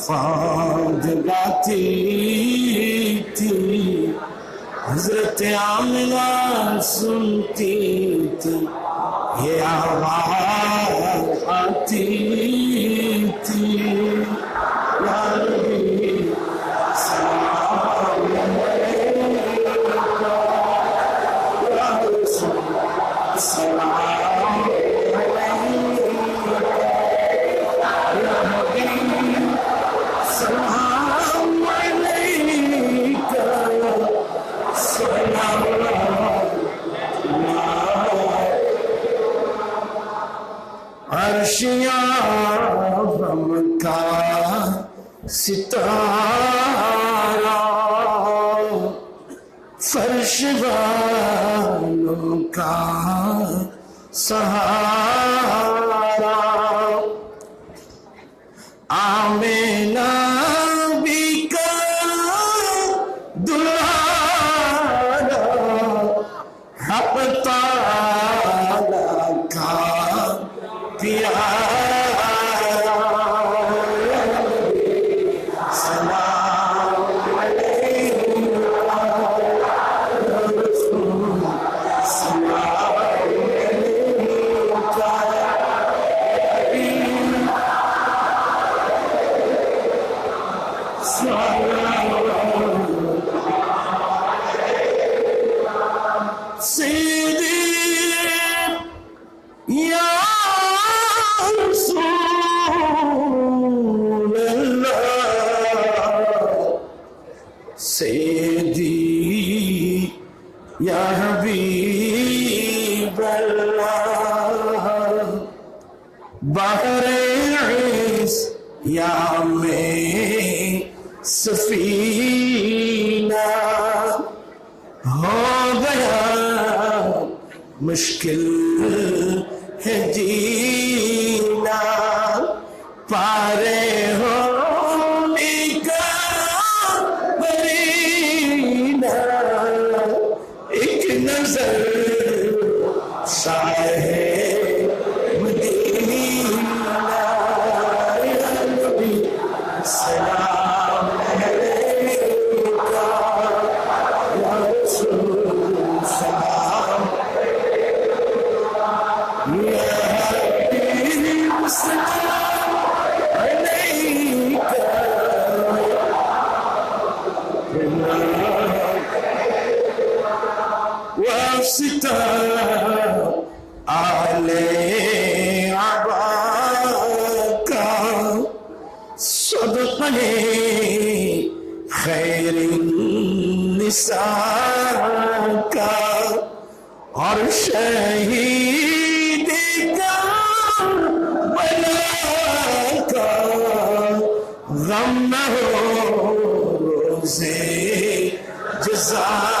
फांद गाती थी हजरत आमिना सुनती थी ये आवाज आती Amen. یا میں سفینہ ہو گیا مشکل ہے جی ফলে কা আর শহীদ কা বলা গম না हो रोज़े जज़ा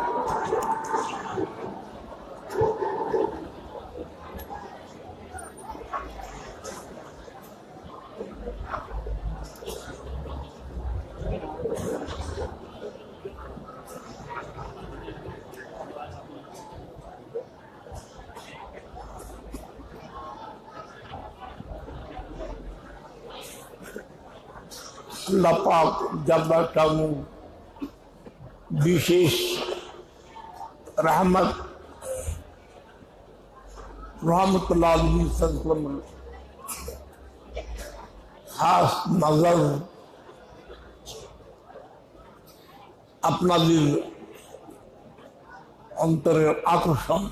আল্লাহ পাক জব্বার কামু বিশেষ রহমত রহমতুল্লাহ খাস নজর আপনাদের অন্তরের আকর্ষণ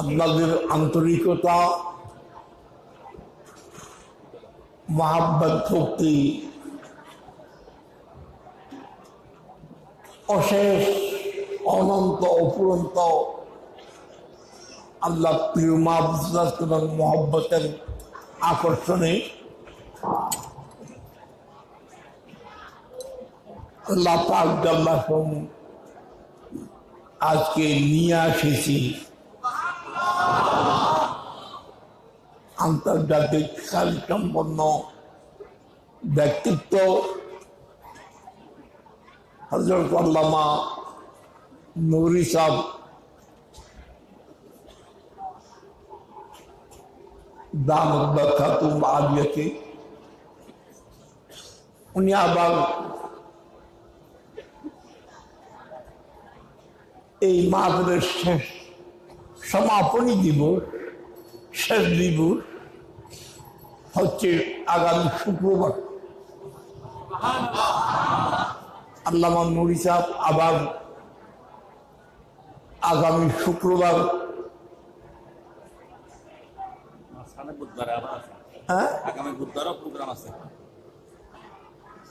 আপনাদের আন্তরিকতা মহাব্বত ভক্তি অশেষ অনন্ত অপুরন্ত আল্লাহ প্রিয় মাহবুব মহব্বতের আকর্ষণে আল্লাহ পাক আজকে নিয়ে আসেছি। আন্তর্জাতিক খ্যাল সম্পন্ন ব্যক্তিত্ব হজরত আল্লামা নুরি সাহ দাম খাতুম আলিয়াকে উনি আবার এই মাহফিলের শেষ সমাপনী দিবস শেষ দিবস হচ্ছে আগামী শুক্রবার। আল্লামা নুরি সাহ আবার আগামী শুক্রবার। হ্যাঁ?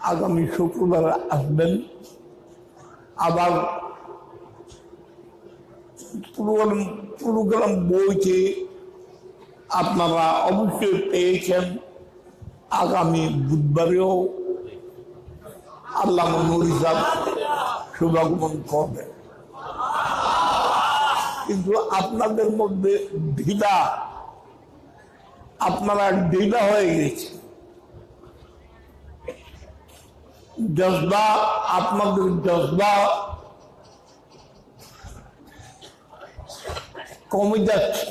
আগামী শুক্রবার আসবেন। আবার প্রোগ্রাম প্রোগ্রাম বইতে আপনারা অবশ্যই পেয়েছেন। আগামী বুধবারেও আল্লাহ নুরিজাব শুভাগমন করবেন কিন্তু আপনাদের মধ্যে ঢিলা আপনারা ঢিলা হয়ে গেছে জজবা, আপনাদের জজবা কমে যাচ্ছে।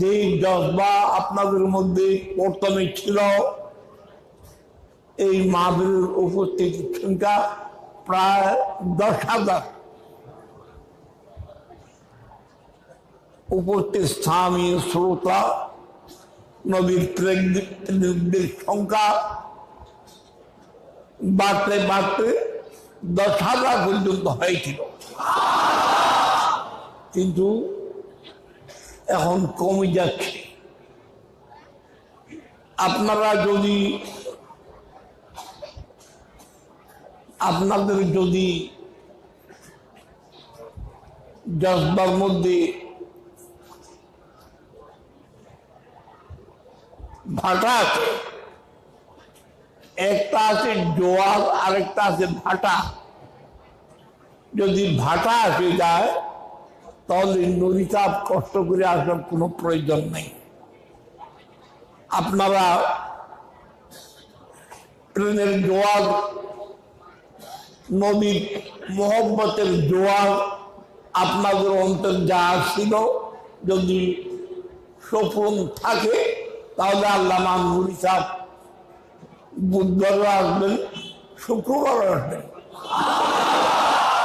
যে জজবা আপনাদের মধ্যে প্রথমে ছিল এই মাহবিলের উপস্থিতির সংখ্যা প্রায় দশ হাজার। উপস্থিত স্থানীয় শ্রোতা নদীর প্রেমিকদের সংখ্যা বাড়তে বাড়তে দশ হাজার পর্যন্ত হয়েছিল। কিন্তু এখন কমে যাচ্ছে। আপনারা যদি, আপনাদের যদি জজবার মধ্যে ভাটা আছে, একটা আছে জোয়ার, আরেকটা আছে ভাটা। যদি ভাটা আসে যায় তাহলে নদীচাপ কষ্ট করে আসার কোনো প্রয়োজন নেই। আপনারা ট্রেনের জোয়ার নদীর মোহব্বতের জোয়ার আপনাদের অন্তর যা আসছিল যদি সফল থাকে, তাহলে আল্লাহ মামুরি সাহ বুধবারও আসবেন, শুক্রবারও আসবেন।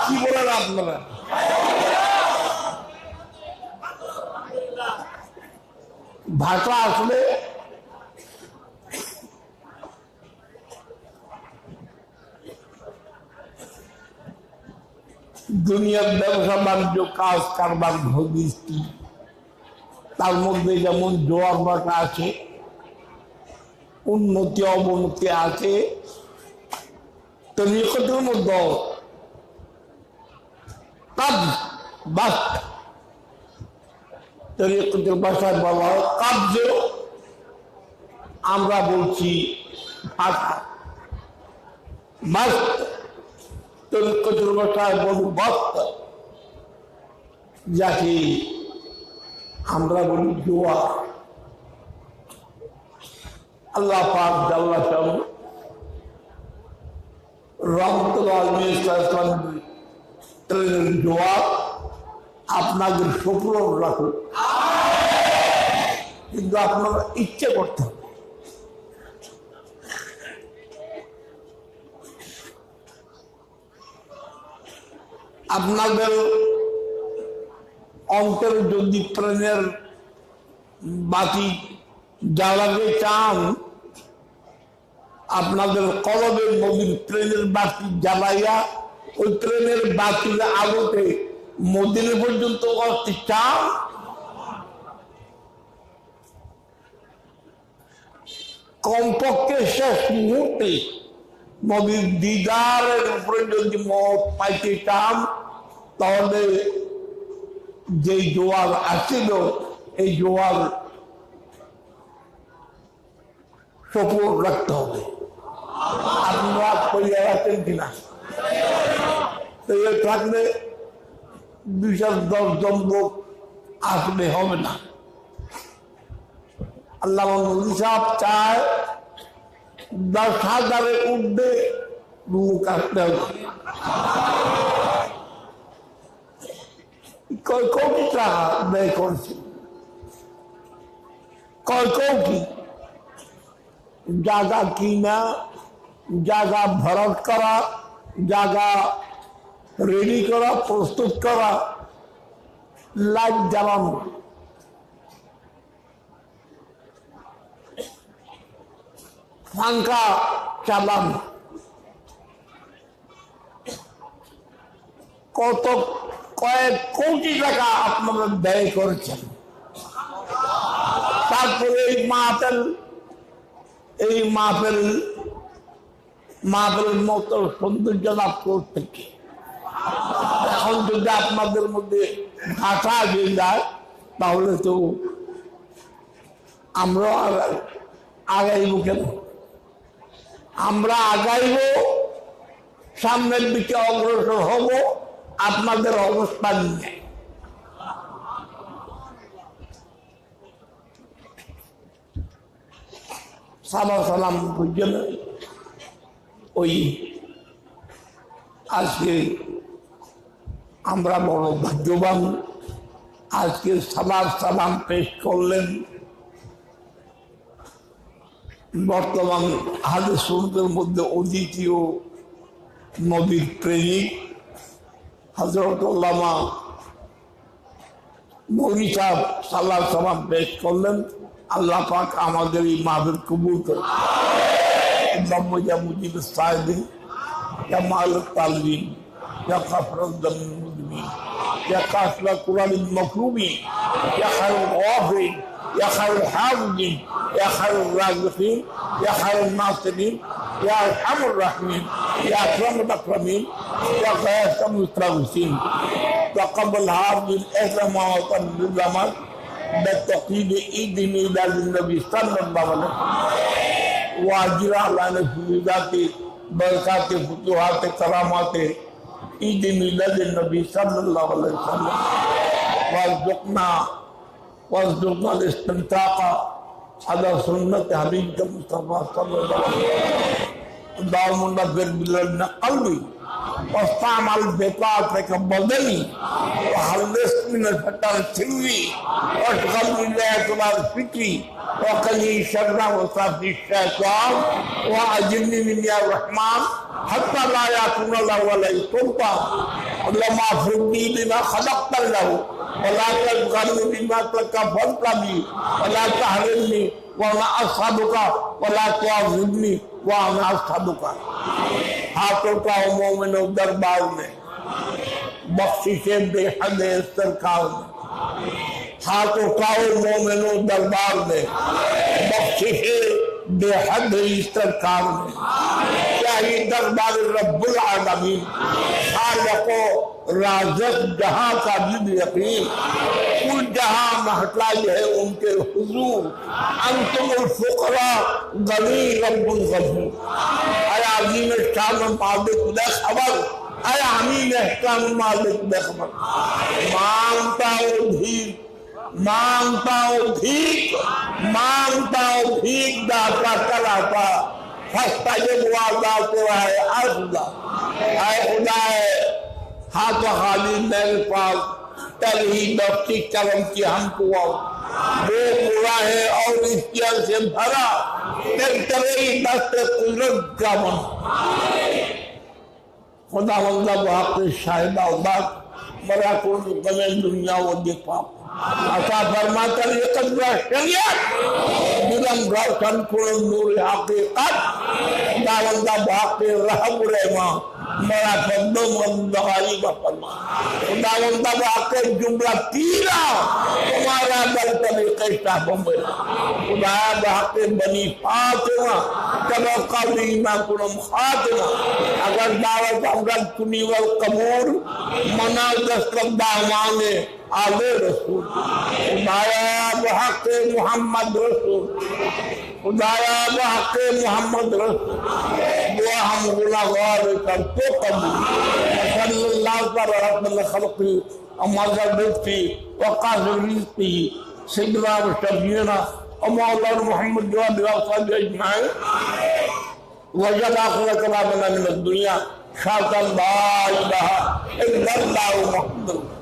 কি বলেন আপনারা? ভাষা আসলে দুনিয়ার ব্যবসা বাণিজ্য কাজ কারবার ভবিষ্যৎ, তার মধ্যে যেমন জোয়ার বাটা আছে, উন্নতি অবনতি আছে তরিকতের মধ্যে কাজ বাস তরিকতের ভাষায় বলা হয় কার্য আমরা বলছি ভাষা। বাস তরিকতের ভাষায় বলু বস্ত যাকে আমরা বলি দোয়া আল্লাহ পাক জাল্লা চাল রহমতুল্লাহ দোয়া আপনাদের সফল রাখুন কিন্তু আপনারা ইচ্ছে করতে হবে। আপনাদের অন্তরে যদি প্রেমের বাতি জ্বালাতে চান, আপনাদের কলবের নদীর ট্রেনের বাতি জ্বালাইয়া ওই ট্রেনের বাতির আলোতে মদিনে পর্যন্ত কমপক্ষে শেষ মুহূর্তে নদীর দিদারের উপরে যদি মত পাইতে চান, তাহলে যে জোয়ার আসছিল এই জোয়ার সপোর্ট রাখতে হবে। আপনারা করিয়া রাখেন কিনা? থাকলে বিশাল দশ জন লোক আসলে হবে না। আল্লাহ নবী সাহেব চায়, দশ হাজারের উঠবে লোক আসতে হবে। কয় কোটি টাকা ব্যয় করছে? কয় কোটি জায়গা কিনা, জায়গা ভরট করা, জায়গা রেডি করা, প্রস্তুত করা, লাইট জ্বালানো ফাঙ্কা চালানো কত, কয়েক কোটি টাকা আপনারা ব্যয় করেছেন তারপরে এই মাহফিল এই মাহফিল, মাহফিলের মতো সৌন্দর্য লাভ করতে? এখন যদি আপনাদের মধ্যে ভাষা দিয়ে যায় তাহলে তো আমরা আগাইব কেন? আমরা আগাইব, সামনের দিকে অগ্রসর হব, আপনাদের অবস্থা নিয়ে। সালা সালাম বুঝছেন ওই আজকে আমরা বড় ভাগ্যবান আজকে সালাম সালাম পেশ করলেন। বর্তমান হাদিস শরীফের মধ্যে অদ্বিতীয় নদীর প্রেমিক হজরতুল্লামা মৌলী সাহ সাল্লাহ সালাম পেশ করলেন। আল্লাহ পাক আমাদের এই মাদের কবুল করেন। মুজিব সাহেব যা মালক তালবিন يا غفر الذنب المذنبين يا خير الغافرين يا خير الحافظين يا خير الرازقين يا خير الناصرين يا أرحم الراحمين يا أكرم الأكرمين يا غيث المستغيثين تقبل هذه الاحلام وطن بالزمان بالتقييد ايد ميلاد النبي صلى الله عليه وسلم واجرا على نفوذات بركات فتوحات كرامات عيد ميلاد النبي صلى الله عليه وسلم وارزقنا وارزقنا الاستنطاق على سنة حبيبك المصطفى صلى الله عليه وسلم اللهم نبر بلدنا قلبي واستعمل بطاعتك بدني وخلص من الفتن سري واشغل ولاية فكري وقني شر وصف الشيطان واجرني من يا الرحمن حتى لا يكون له ولا سلطان اللهم افرضني بما خلقت له ولا تجعلني بما تكفلت بي ولا تحرمني وانا اصحابك ولا تعذبني وانا اصحابك ہاتھوں کا عموماً دربار میں۔ بخشش بے حد استرکار میں۔ ہاتھوں کا عموماً دربار میں۔ بخشش بے حد استرکار میں۔ چاہیے دربار رب العالمین۔ خالق و رازق جہاں کا جد یقین کل جہاں محتا یہ ان کے حضور، انتم الفقراء غنی رب الغفور۔ اے عظیم احکام مالک بے خبر، اے عمیم احکام مالک بے خبر۔ مانگتا ہو بھیک مانگتا ہو بھیک مانگتا ہو بھیک داتا کراتا فستا جب وعدہ کو ہے ارزدہ اے خدا ہے ہاتھ و خالی میرے پاس، تل ہی نفسی کرم کی ہم کو وہ پورا ہے اور اس کی سے بھرا۔ تر تری دست قدرت کا من خدا واللہ بحق شاہدہ اللہ برا کن گمے دنیا و دفاع عطا فرما کر یہ قدرہ شریعت۔ بلم گھر کن کن نور حقیقت۔ خدا واللہ بحق رحم رحمہ मेरा बंदो मंदवारी का फरमा खुदा बंदा वाकई जुमला तीरा तुम्हारा दल तरीके साहब मेरा खुदा वाकई बनी फातिमा कब कबीमा कुरम फातिमा अगर दावत अगर कुनी वल कबूल मना दस्तक दामाने आले रसूल खुदाया बहक मोहम्मद रसूल खुदाया बहक मोहम्मद रसूल اللهم لا ذلك التقم وصل الله رب خلقي ومعظم رزقي وقاهر رزقه سيدنا وشفينا ومولانا محمد وعلى اله اجمعين وجد اخر كلامنا من الدنيا شاطا لا اله الا الله محمد